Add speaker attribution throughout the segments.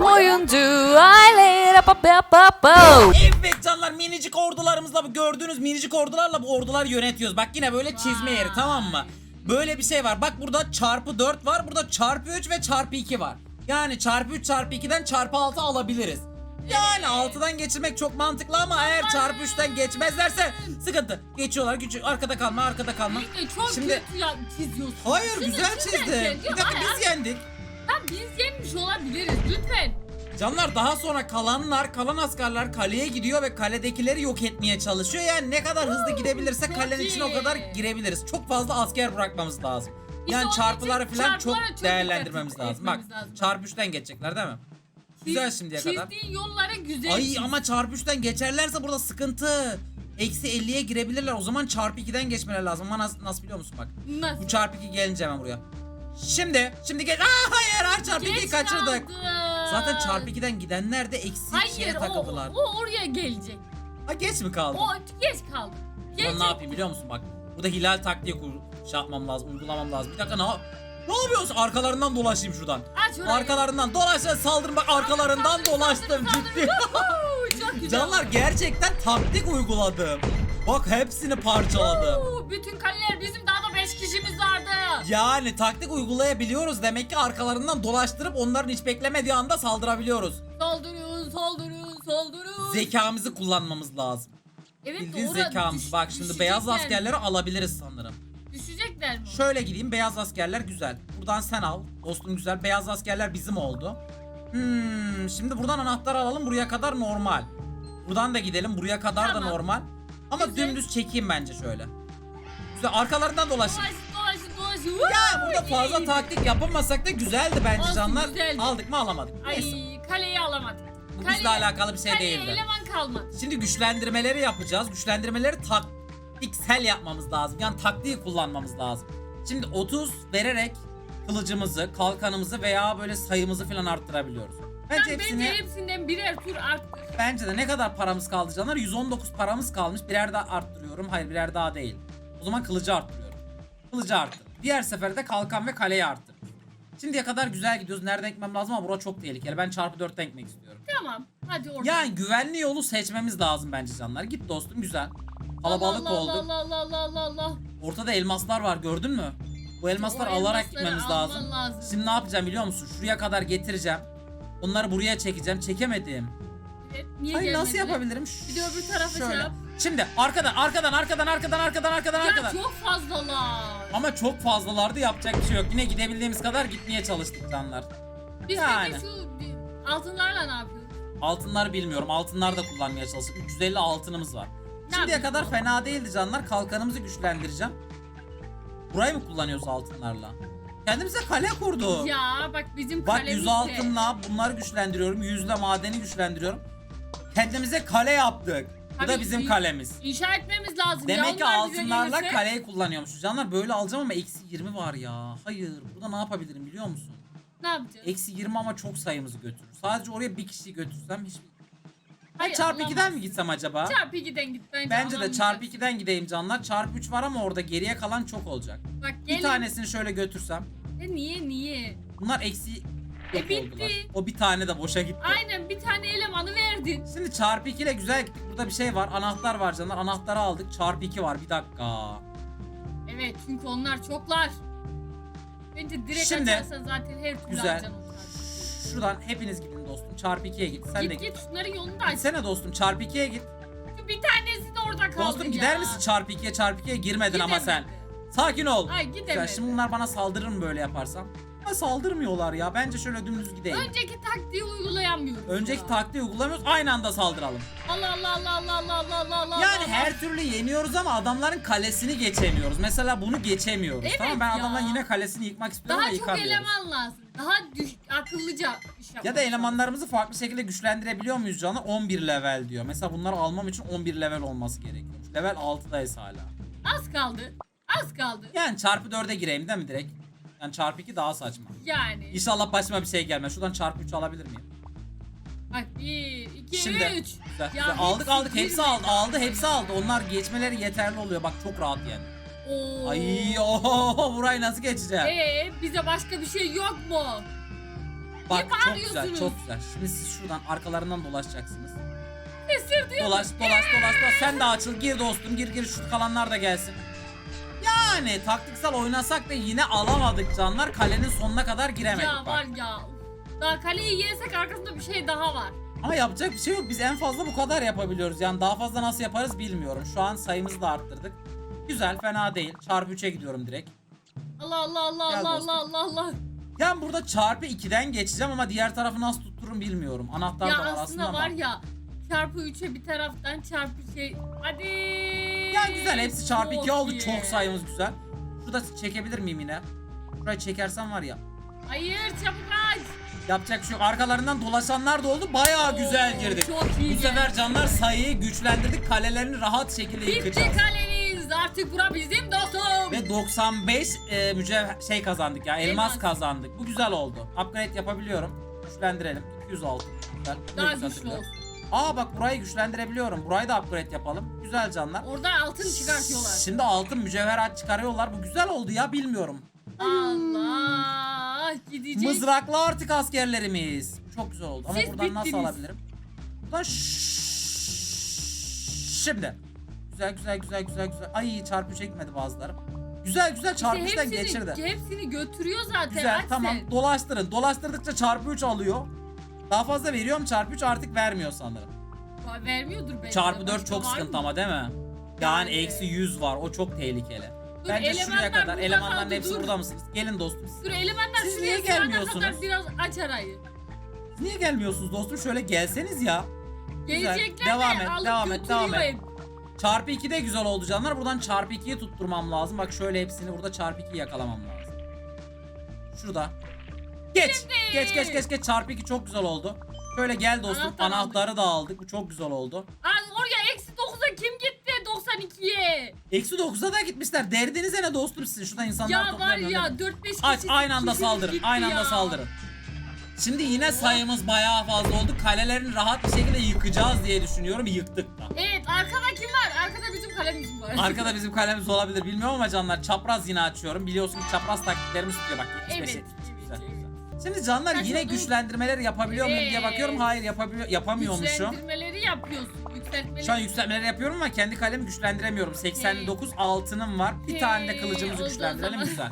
Speaker 1: oyuncu aile.
Speaker 2: Evet canlar minicik ordularımızla bu gördüğünüz minicik ordularla bu orduları yönetiyoruz. Bak yine böyle çizme yeri tamam mı? Böyle bir şey var. Bak burada çarpı 4 var. Burada çarpı 3 ve çarpı 2 var. Yani çarpı 3 çarpı 2'den çarpı 6 alabiliriz. Yani 6'dan geçirmek çok mantıklı ama eğer çarpı 3'ten geçmezlerse sıkıntı. Geçiyorlar küçük arkada kalma arkada kalma.
Speaker 3: Çok
Speaker 2: Şimdi
Speaker 3: kötü ya, çiziyorsun.
Speaker 2: hayır
Speaker 3: Şunu
Speaker 2: güzel
Speaker 3: lütfen
Speaker 2: çizdim.
Speaker 3: çiz.
Speaker 2: Bir dakika biz yendik.
Speaker 3: Biz yenmiş olabiliriz lütfen.
Speaker 2: Canlar daha sonra kalanlar, kalan askerler kaleye gidiyor ve kaledekileri yok etmeye çalışıyor. Yani ne kadar hızlı gidebilirsek
Speaker 3: çok
Speaker 2: kalenin içine o kadar girebiliriz. Çok fazla asker bırakmamız lazım. Yani
Speaker 3: onun
Speaker 2: çarpıları
Speaker 3: için
Speaker 2: falan çok
Speaker 3: çarpılara çok
Speaker 2: değerlendirmemiz
Speaker 3: dikkat
Speaker 2: lazım. Bak
Speaker 3: etmemiz lazım.
Speaker 2: çarpı 3'ten geçecekler değil mi? Güzel şimdiye kadar.
Speaker 3: Çizdiğin yollara güzel
Speaker 2: Ay
Speaker 3: çiz.
Speaker 2: ama çarpı 3'ten geçerlerse burada sıkıntı. Eksi 50'ye girebilirler. O zaman çarpı 2'den geçmeleri lazım. Ama nasıl, nasıl biliyor musun bak.
Speaker 3: Nasıl?
Speaker 2: Bu çarpı 2 gelince hemen buraya. Şimdi, şimdi gel. Aa hayır, hayır çarpı 2'yi
Speaker 3: Geç
Speaker 2: kaçırdık.
Speaker 3: kaldın.
Speaker 2: Zaten çarpı 2'den gidenler de eksi
Speaker 3: Hayır
Speaker 2: şeye
Speaker 3: o,
Speaker 2: takıldılar.
Speaker 3: o oraya gelecek.
Speaker 2: Ha geç mi kaldı?
Speaker 3: O geç kaldı.
Speaker 2: Ulan
Speaker 3: Gelecek.
Speaker 2: ne yapayım biliyor musun bak. Burada hilal taktiği kur şey yapmam lazım, uygulamam lazım. Bir dakika ne yap- Ne yapıyorsun? Arkalarından dolaşayım şuradan.
Speaker 3: Aç orayı.
Speaker 2: Arkalarından dolaş saldırın bak arkalarından dolaştım ciddi.
Speaker 3: Oo, çok güzel.
Speaker 2: Canlar gerçekten taktik uyguladım. Bak hepsini parçaladım.
Speaker 3: Bütün kaleler bizim daha da 5 kişimiz vardı.
Speaker 2: Yani taktik uygulayabiliyoruz. Demek ki arkalarından dolaştırıp onların hiç beklemediği anda saldırabiliyoruz.
Speaker 3: Saldırın, saldırın, saldırın.
Speaker 2: Zekamızı kullanmamız lazım.
Speaker 3: evet,
Speaker 2: Bildiğin
Speaker 3: doğru.
Speaker 2: zekamız.
Speaker 3: Düş-
Speaker 2: Bak şimdi beyaz
Speaker 3: düşecekler.
Speaker 2: askerleri alabiliriz sanırım.
Speaker 3: Düşecekler mi?
Speaker 2: Şöyle gideyim beyaz askerler güzel. Buradan sen al. Dostum güzel. Beyaz askerler bizim oldu. Hmm, şimdi buradan anahtar alalım. Buraya kadar normal. Buradan da gidelim. Buraya kadar da
Speaker 3: Tamam.
Speaker 2: normal. Ama
Speaker 3: Güzel.
Speaker 2: dümdüz çekeyim bence şöyle. Güzel. Arkalarından dolaşayım.
Speaker 3: Dolaşın, dolaşın, dolaşın.
Speaker 2: Ya burada fazla taktik yapamasak da güzeldi bence
Speaker 3: Olsun,
Speaker 2: canlar.
Speaker 3: güzeldi.
Speaker 2: Aldık mı alamadık. Neyse.
Speaker 3: Ay kaleyi alamadık.
Speaker 2: Bu bizle alakalı bir şey
Speaker 3: kaleye
Speaker 2: değildi.
Speaker 3: eleman kalmadı.
Speaker 2: Şimdi güçlendirmeleri yapacağız. Güçlendirmeleri taktiksel yapmamız lazım. Yani taktiği kullanmamız lazım. Şimdi 30 vererek kılıcımızı, kalkanımızı veya böyle sayımızı falan arttırabiliyoruz. Bence
Speaker 3: Bence,
Speaker 2: hepsini
Speaker 3: bence hepsinden birer tur arttır.
Speaker 2: bence de ne kadar paramız kaldı canlar? 119 paramız kalmış. Birer daha arttırıyorum. Hayır birer daha değil. O zaman kılıcı arttırıyorum. Kılıcı arttır. Diğer seferde kalkan ve kaleyi arttır. Şimdiye kadar güzel gidiyoruz. Nereden gitmem lazım ama bura çok tehlikeli. Ben çarpı 4'ten gitmek istiyorum.
Speaker 3: Tamam. Hadi orada.
Speaker 2: Yani güvenli yolu seçmemiz lazım bence canlar. Git dostum güzel. Kalabalık
Speaker 3: Allah,
Speaker 2: olduk.
Speaker 3: Allah Allah Allah Allah Allah.
Speaker 2: Ortada elmaslar var gördün mü? Bu elmaslar alarak gitmemiz lazım.
Speaker 3: lazım.
Speaker 2: Şimdi ne yapacağım biliyor musun? Şuraya kadar getireceğim. Onları buraya çekeceğim. Çekemedim.
Speaker 3: Evet, niye
Speaker 2: Hayır nasıl yapabilirim?
Speaker 3: Bir de öbür tarafa şey
Speaker 2: Şöyle.
Speaker 3: yap.
Speaker 2: Şimdi arkadan arkadan arkadan arkadan arkadan arkadan
Speaker 3: Ya
Speaker 2: arkadan.
Speaker 3: çok fazlalar.
Speaker 2: Ama çok fazlalardı yapacak bir şey yok. Yine gidebildiğimiz kadar gitmeye çalıştık canlar.
Speaker 3: Biz
Speaker 2: Yani.
Speaker 3: peki şu bir- altınlarla ne yapıyoruz?
Speaker 2: Altınlar bilmiyorum. Altınlar da kullanmaya çalıştık. 350 altınımız var. Şimdiye
Speaker 3: yapıyoruz
Speaker 2: kadar fena değildi canlar. Kalkanımızı güçlendireceğim. Burayı mı kullanıyoruz altınlarla? Kendimize kale kurduk.
Speaker 3: Ya bak bizim
Speaker 2: Bak
Speaker 3: kalemiz
Speaker 2: 100
Speaker 3: de-
Speaker 2: altınla bunları güçlendiriyorum. 100 madeni güçlendiriyorum. Kendimize kale yaptık. Bu da
Speaker 3: Tabii
Speaker 2: bizim kalemiz.
Speaker 3: İnşa etmemiz lazım.
Speaker 2: Demek ki
Speaker 3: bize
Speaker 2: altınlarla
Speaker 3: gelirse-
Speaker 2: kaleyi kullanıyormuşuz. Canlar böyle alacağım ama eksi 20 var ya. Hayır. Burada ne yapabilirim biliyor musun?
Speaker 3: Ne yapacağız?
Speaker 2: Eksi 20 ama çok sayımızı götürür. Sadece oraya bir kişiyi götürsem hiç... Ben
Speaker 3: Hayır,
Speaker 2: çarpı 2'den mi
Speaker 3: alamazsın.
Speaker 2: gitsem acaba?
Speaker 3: Çarpı 2'den git bence.
Speaker 2: Bence de
Speaker 3: alamayacağız.
Speaker 2: çarpı 2'den gideyim canlar. Çarpı 3 var ama orada geriye kalan çok olacak.
Speaker 3: Bak
Speaker 2: Bir
Speaker 3: gelin.
Speaker 2: tanesini şöyle götürsem.
Speaker 3: E, niye niye?
Speaker 2: Bunlar eksi yok
Speaker 3: bitti.
Speaker 2: oldular. O bir tane de boşa gitti.
Speaker 3: Aynen bir tane elemanı verdin.
Speaker 2: Şimdi çarpı 2 ile güzel gittik. Burada bir şey var. Anahtar var canlar. Anahtarı aldık. Çarpı 2 var. Bir dakika.
Speaker 3: Evet çünkü onlar çoklar. Bence direkt
Speaker 2: Şimdi-
Speaker 3: açarsan zaten her türlü
Speaker 2: Güzel.
Speaker 3: alacaksın.
Speaker 2: Şuradan hepiniz gidin dostum. Çarpı 2'ye git. Sen de
Speaker 3: Git
Speaker 2: git.
Speaker 3: git şunların yolunu da aç.
Speaker 2: Gitsene dostum. Çarpı 2'ye git.
Speaker 3: Şu Bir tanesi de orada kaldı
Speaker 2: Dostum
Speaker 3: ya.
Speaker 2: gider misin çarpı 2'ye? Çarpı 2'ye girmedin ama sen.
Speaker 3: Gidemedi.
Speaker 2: Sakin ol.
Speaker 3: Ay
Speaker 2: Güzel.
Speaker 3: gidemedi.
Speaker 2: Şimdi bunlar bana saldırır mı böyle yaparsam? Ama saldırmıyorlar ya. Bence şöyle dümdüz gideyim.
Speaker 3: Önceki taktiği uygulayamıyoruz.
Speaker 2: Önceki
Speaker 3: ya.
Speaker 2: taktiği uygulamıyoruz. Aynı anda saldıralım.
Speaker 3: Allah Allah Allah Allah Allah Allah Allah Allah.
Speaker 2: Yani
Speaker 3: Allah.
Speaker 2: her türlü yeniyoruz ama adamların kalesini geçemiyoruz. Mesela bunu geçemiyoruz.
Speaker 3: Evet
Speaker 2: tamam ben
Speaker 3: ya.
Speaker 2: adamların yine kalesini yıkmak istiyorum
Speaker 3: daha
Speaker 2: ama
Speaker 3: çok
Speaker 2: yıkamıyoruz.
Speaker 3: eleman lazım. Daha düş, akıllıca iş yapmak
Speaker 2: Ya da elemanlarımızı farklı şekilde güçlendirebiliyor muyuz canı? 11 level diyor. Mesela bunları almam için 11 level olması gerekiyormuş. Level 6'dayız hala.
Speaker 3: Az kaldı. Az kaldı.
Speaker 2: Yani çarpı 4'e gireyim değil mi direkt? Yani çarpı 2 daha saçma.
Speaker 3: Yani.
Speaker 2: İnşallah başıma bir şey gelmez. Şuradan çarpı 3 alabilir miyim?
Speaker 3: Bak 1, 2,
Speaker 2: Şimdi
Speaker 3: 3.
Speaker 2: güzel,
Speaker 3: Ya
Speaker 2: güzel. aldık aldık hepsi aldı aldı hepsi aldı. Onlar geçmeleri yeterli oluyor. Bak çok rahat yani.
Speaker 3: Oo.
Speaker 2: Ay oho burayı nasıl geçeceğim?
Speaker 3: Ee, bize başka bir şey yok mu?
Speaker 2: Bak çok güzel çok güzel. Şimdi siz şuradan arkalarından dolaşacaksınız.
Speaker 3: Esir diyor.
Speaker 2: Dolaş dolaş dolaş dolaş. Sen de açıl gir dostum gir gir şu kalanlar da gelsin. Yani taktiksel oynasak da yine alamadık canlar. Kalenin sonuna kadar giremedik
Speaker 3: Ya
Speaker 2: bak.
Speaker 3: var ya. Daha kaleyi yensek arkasında bir şey daha var.
Speaker 2: Ama yapacak bir şey yok. Biz en fazla bu kadar yapabiliyoruz. Yani daha fazla nasıl yaparız bilmiyorum. Şu an sayımızı da arttırdık. Güzel fena değil. Çarpı 3'e gidiyorum direkt.
Speaker 3: Allah Allah Allah
Speaker 2: Gel
Speaker 3: Allah
Speaker 2: dostum.
Speaker 3: Allah Allah Allah.
Speaker 2: Yani burada çarpı 2'den geçeceğim ama diğer tarafı nasıl tuttururum bilmiyorum. Anahtar
Speaker 3: Ya
Speaker 2: da var
Speaker 3: aslında
Speaker 2: aslında
Speaker 3: var
Speaker 2: ama.
Speaker 3: ya çarpı 3'e bir taraftan çarpı şey. Hadi.
Speaker 2: Ya güzel hepsi çarpı 2 oldu.
Speaker 3: iyi.
Speaker 2: Çok sayımız güzel. Şurada çekebilir miyim yine? Şurayı çekersem var ya.
Speaker 3: Hayır çabuk aç.
Speaker 2: Yapacak bir şey yok. Arkalarından dolaşanlar da oldu. Bayağı güzel
Speaker 3: Oo,
Speaker 2: girdik.
Speaker 3: çok iyi
Speaker 2: Bu sefer canlar sayıyı güçlendirdik. Kalelerini rahat şekilde
Speaker 3: Bitti
Speaker 2: yıkacağız.
Speaker 3: kaleniz. Artık bura bizim dostum.
Speaker 2: Ve 95 e, mücevher şey kazandık ya. Elmas,
Speaker 3: Elmas.
Speaker 2: kazandık. Bu güzel oldu. Upgrade yapabiliyorum. Güçlendirelim. 206. Güzel. Bu da
Speaker 3: Daha
Speaker 2: güzel
Speaker 3: güçlü olsun.
Speaker 2: Aa bak burayı güçlendirebiliyorum. Burayı da upgrade yapalım. Güzel canlar.
Speaker 3: Orada altın çıkartıyorlar.
Speaker 2: Şimdi altın mücevherat çıkarıyorlar. Bu güzel oldu ya bilmiyorum.
Speaker 3: Allah gidecek.
Speaker 2: Mızraklı artık askerlerimiz. Çok güzel oldu. Ama
Speaker 3: Siz
Speaker 2: buradan nasıl
Speaker 3: bittiniz.
Speaker 2: alabilirim? Buradan şimdi. Güzel güzel güzel güzel güzel. Ay çarpı çekmedi bazıları. Güzel güzel çarpı
Speaker 3: İşte
Speaker 2: üçten
Speaker 3: hepsini,
Speaker 2: geçirdi.
Speaker 3: hepsini götürüyor zaten.
Speaker 2: Güzel
Speaker 3: aç
Speaker 2: tamam dolaştırın. Dolaştırdıkça çarpı 3 alıyor. Daha fazla veriyorum çarpı 3 artık vermiyor sanırım.
Speaker 3: Vermiyordur belki.
Speaker 2: Çarpı 4
Speaker 3: Başka
Speaker 2: çok sıkıntı ama değil mi? Yani
Speaker 3: Yani.
Speaker 2: eksi 100 var o çok tehlikeli.
Speaker 3: Dur,
Speaker 2: Bence şuraya
Speaker 3: elemanlar
Speaker 2: kadar
Speaker 3: burada
Speaker 2: elemanların
Speaker 3: kaldı,
Speaker 2: hepsi
Speaker 3: dur.
Speaker 2: burada mısınız? Gelin dostum.
Speaker 3: Dur elemanlar
Speaker 2: Siz
Speaker 3: şuraya
Speaker 2: niye
Speaker 3: sığana
Speaker 2: gelmiyorsunuz?
Speaker 3: kadar biraz aç arayı.
Speaker 2: Siz niye gelmiyorsunuz dostum? Şöyle gelseniz ya. Güzel.
Speaker 3: Gelecekler
Speaker 2: Devam
Speaker 3: de
Speaker 2: et,
Speaker 3: alıp
Speaker 2: devam et, devam et. Çarpı 2 de güzel oldu canlar. Buradan çarpı 2'yi tutturmam lazım. Bak şöyle hepsini burada çarpı 2 yakalamam lazım. Şurada. Geç. Geç geç geç geç. Çarpı 2 çok güzel oldu. Şöyle gel dostum.
Speaker 3: Anahtar
Speaker 2: Anahtarı da aldık. Bu çok güzel oldu.
Speaker 3: Aa, oraya eksi 9'a kim gitti 92'ye?
Speaker 2: Eksi 9'a da gitmişler. Derdinize ne dostum sizin? Şuradan insanlar
Speaker 3: Ya var ya 4-5 kişi.
Speaker 2: Aç aynı anda saldırın. Aynı anda saldırın. Şimdi yine sayımız bayağı fazla oldu. Kalelerini rahat bir şekilde yıkacağız diye düşünüyorum. Yıktık da.
Speaker 3: Evet arkada kim var? Arkada bizim kalemiz var.
Speaker 2: Arkada bizim kalemiz olabilir bilmiyorum ama canlar çapraz yine açıyorum. Biliyorsun ki çapraz taktiklerimiz tutuyor bak 75
Speaker 3: Evet,
Speaker 2: Şimdi canlar
Speaker 3: Kaç
Speaker 2: yine
Speaker 3: oldu?
Speaker 2: güçlendirmeler yapabiliyor muyum diye
Speaker 3: Evet.
Speaker 2: bakıyorum. Hayır yapabiliyor yapamıyormuşum.
Speaker 3: Güçlendirmeleri yapıyorsun. Yükseltmeleri.
Speaker 2: Şu an yükseltmeleri yapıyorum ama kendi kalemi güçlendiremiyorum. 89 altınım var. Bir tane de
Speaker 3: Hey,
Speaker 2: kılıcımızı
Speaker 3: o
Speaker 2: güçlendirelim
Speaker 3: zaman.
Speaker 2: güzel.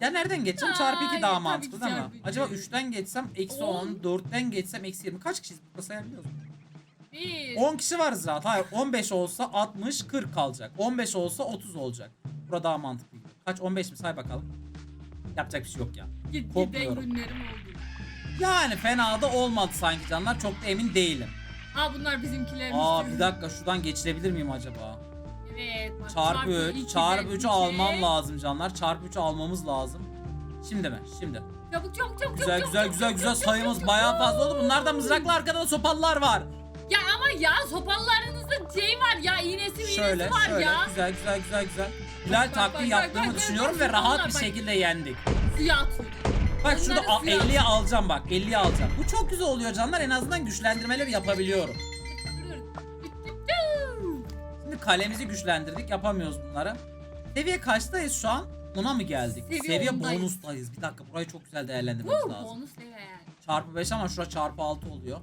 Speaker 2: Ya nereden geçeceğim? Çarpı 2
Speaker 3: Hayır,
Speaker 2: daha
Speaker 3: tabii
Speaker 2: mantıklı
Speaker 3: ki
Speaker 2: değil mi?
Speaker 3: çarpı iki.
Speaker 2: Acaba 3'ten geçsem eksi
Speaker 3: On.
Speaker 2: 10, 4'ten geçsem eksi 20. Kaç kişiyiz? Burada sayabiliyoruz mu?
Speaker 3: Bir.
Speaker 2: 10 kişi varız rahat. Hayır 15 olsa 60 40 kalacak. 15 olsa 30 olacak. Burada daha mantıklı. Kaç 15 mi say bakalım. Yapacak bir şey yok ya.
Speaker 3: Git giden
Speaker 2: Kopmuyorum.
Speaker 3: günlerim oldu.
Speaker 2: Yani fena da olmadı sanki canlar. Çok da emin değilim.
Speaker 3: Aa bunlar bizimkilermiş.
Speaker 2: Aa bir dakika şuradan geçilebilir miyim acaba?
Speaker 3: Evet. Bak,
Speaker 2: Çarpı 3.
Speaker 3: iki
Speaker 2: Çarpı
Speaker 3: ve
Speaker 2: 3'ü
Speaker 3: iki.
Speaker 2: almam lazım canlar. Çarpı 3'ü almamız lazım. Şimdi mi? Şimdi.
Speaker 3: Çabuk çabuk çabuk
Speaker 2: Güzel
Speaker 3: çabuk,
Speaker 2: güzel
Speaker 3: çabuk,
Speaker 2: güzel
Speaker 3: çabuk,
Speaker 2: güzel
Speaker 3: çabuk,
Speaker 2: sayımız
Speaker 3: çabuk,
Speaker 2: bayağı
Speaker 3: çabuk.
Speaker 2: fazla oldu. Bunlarda mızraklı arkada da sopalılar var.
Speaker 3: Ya ama ya sopalarınızda şey var ya iğnesi iğnesi
Speaker 2: Şöyle
Speaker 3: var
Speaker 2: şöyle
Speaker 3: ya.
Speaker 2: güzel güzel güzel güzel. Hilal taktiği
Speaker 3: bak,
Speaker 2: yaptığımı
Speaker 3: bak,
Speaker 2: düşünüyorum
Speaker 3: bak,
Speaker 2: ve rahat
Speaker 3: bak,
Speaker 2: bir şekilde yendik.
Speaker 3: Suya atıyor.
Speaker 2: Bak şurada 50'ye alacağım bak 50'ye alacağım. Bu çok güzel oluyor canlar en azından güçlendirmeleri yapabiliyorum. Şimdi kalemizi güçlendirdik yapamıyoruz bunları. Seviye kaçtayız şu an? Ona mı geldik?
Speaker 3: Seviye
Speaker 2: Seviye bonustayız. Bir dakika burayı çok güzel değerlendirmemiz
Speaker 3: Woo,
Speaker 2: lazım.
Speaker 3: bonus level.
Speaker 2: Çarpı 5 ama şura çarpı 6 oluyor.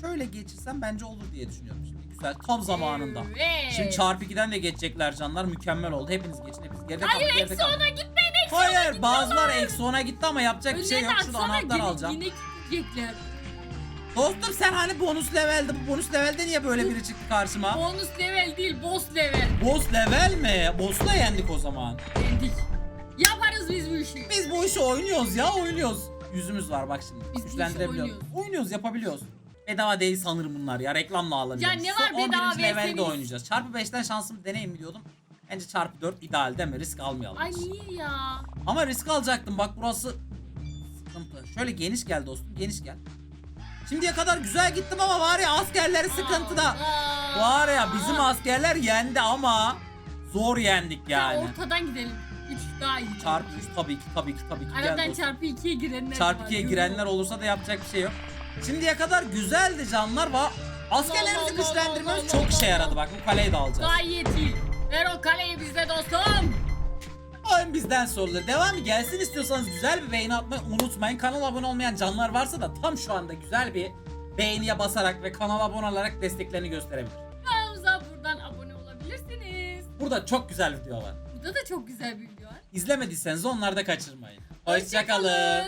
Speaker 2: Şöyle geçirsem bence olur diye düşünüyorum şimdi. Güzel tam zamanında.
Speaker 3: Evet.
Speaker 2: Şimdi çarpı 2'den de geçecekler canlar. Mükemmel oldu. Hepiniz geçin. Hepiniz geride kalın.
Speaker 3: Hayır
Speaker 2: geride
Speaker 3: eksi
Speaker 2: kalın.
Speaker 3: ona gitmeyin eksi ona
Speaker 2: Hayır
Speaker 3: gitme
Speaker 2: bazılar
Speaker 3: lan.
Speaker 2: eksi 10'a gitti ama yapacak bir şey yok. Şurada
Speaker 3: atsana,
Speaker 2: anahtar
Speaker 3: yine-
Speaker 2: alacağım.
Speaker 3: Yine gidecekler.
Speaker 2: Dostum sen hani bonus levelde bu bonus levelde niye böyle biri çıktı karşıma?
Speaker 3: Bonus level değil boss level.
Speaker 2: Boss level mi? Boss'u da yendik o zaman.
Speaker 3: Yendik. Yaparız biz bu işi.
Speaker 2: Biz bu işi oynuyoruz ya oynuyoruz. Yüzümüz var bak şimdi.
Speaker 3: Biz bu işi
Speaker 2: Güçlendirebiliyoruz.
Speaker 3: oynuyoruz.
Speaker 2: Oynuyoruz yapabiliyoruz. Bedava değil sanırım bunlar ya reklamla alınıyor.
Speaker 3: Ya ne var bedava
Speaker 2: 11. levelde
Speaker 3: verseniz?
Speaker 2: oynayacağız. Çarpı 5'ten şansımı deneyim mi diyordum. Bence çarpı 4 ideal mi? Risk almayalım.
Speaker 3: Ay niye ya?
Speaker 2: Ama risk alacaktım bak burası sıkıntı. Şöyle geniş gel dostum geniş gel. Şimdiye kadar güzel gittim ama var ya askerleri sıkıntıda.
Speaker 3: Aa.
Speaker 2: Var ya bizim askerler yendi ama zor yendik
Speaker 3: Ya
Speaker 2: yani.
Speaker 3: ortadan gidelim. 3 daha iyi.
Speaker 2: Çarpı 3 tabii ki tabii ki tabii ki gel
Speaker 3: Aradan
Speaker 2: dostum.
Speaker 3: çarpı 2'ye girenler
Speaker 2: Çarpı
Speaker 3: var,
Speaker 2: 2'ye
Speaker 3: görüyor
Speaker 2: girenler olursa da yapacak bir şey yok. Şimdiye kadar güzeldi canlar.
Speaker 3: Allah
Speaker 2: Askerlerimizi güçlendirmemiz çok işe yaradı bak bu kaleyi de alacağız.
Speaker 3: Gayet iyi. Ver o kaleyi bizde dostum.
Speaker 2: Oyun bizden sorulur. Devamı gelsin istiyorsanız güzel bir beğeni atmayı unutmayın. Kanala abone olmayan canlar varsa da tam şu anda güzel bir beğeniye basarak ve kanala abone olarak desteklerini gösterebilir.
Speaker 3: Kanalımıza buradan abone olabilirsiniz.
Speaker 2: Burada çok güzel video var.
Speaker 3: Burada da çok güzel bir video var.
Speaker 2: İzlemediyseniz onları da kaçırmayın.
Speaker 3: Hoşçakalın.
Speaker 2: Hoşçakalın.